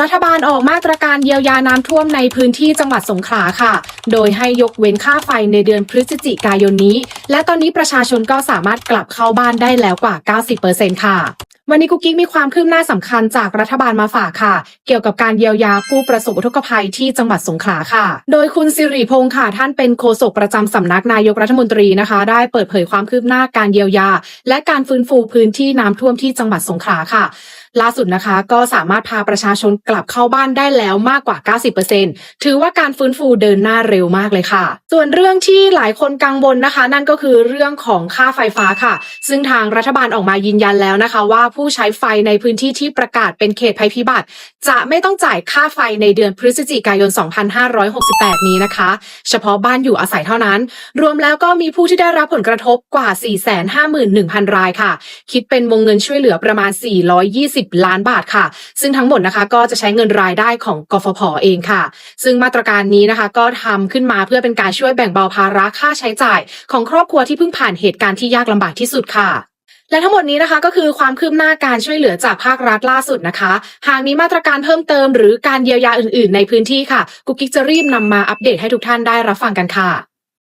รัฐบาลออกมาตรการเยียวยาน้ำท่วมในพื้นที่จังหวัดสงขลาค่ะ โดยให้ยกเว้นค่าไฟในเดือนพฤศจิกายนนี้ และตอนนี้ประชาชนก็สามารถกลับเข้าบ้านได้แล้วกว่า 90%ค่ะ วันนี้กุ๊กกิ๊กมีความคืบหน้าสำคัญจากรัฐบาลมาฝากค่ะ เกี่ยวกับการเยียวยาผู้ประสบอุทกภัยที่จังหวัดสงขลาค่ะ โดยคุณสิริพงศ์ค่ะท่านเป็นโฆษกประจำสำนักนายกรัฐมนตรีนะคะ ได้เปิดเผยความคืบหน้าการเยียวยา และการฟื้นฟูพื้นที่น้ำท่วมที่จังหวัดสงขลาค่ะ ล่าสุดนะคะก็สามารถพาประชาชนกลับเข้าบ้านได้แล้วมากกว่า 90%ถือว่าการฟื้นฟูเดินหน้าเร็วมากเลยค่ะ ส่วนเรื่องที่หลายคนกังวลนะคะ นั่นก็คือเรื่องของค่าไฟฟ้าค่ะ ซึ่งทางรัฐบาลออกมายืนยันแล้วนะคะ ว่าผู้ใช้ไฟในพื้นที่ที่ประกาศเป็นเขตภัยพิบัติ จะไม่ต้องจ่ายค่าไฟในเดือนพฤศจิกายน 2568 นี้นะคะ เฉพาะบ้านอยู่อาศัยเท่านั้น รวมแล้วก็มีผู้ที่ได้รับผลกระทบกว่า 451,000 รายค่ะ คิดเป็นวงเงินช่วยเหลือประมาณ 420ล้านบาทค่ะ ซึ่งทั้งหมดนะคะก็จะใช้เงินรายได้ของกฟผเองค่ะ ซึ่งมาตรการนี้นะคะก็ทำขึ้นมาเพื่อเป็นการช่วยแบ่งเบาภาระค่าใช้จ่าย ของครอบครัวที่เพิ่งผ่านเหตุการณ์ที่ยากลำบากที่สุดค่ะและทั้งหมดนี้นะคะก็คือความคืบหน้าการช่วยเหลือจากภาครัฐล่าสุดนะคะ หากมีมาตรการเพิ่มเติมหรือการเยียวยาอื่น ๆ ในพื้นที่ค่ะกุ๊กกิ๊กจะรีบนำมาอัปเดตให้ทุกท่านได้รับฟังกันค่ะ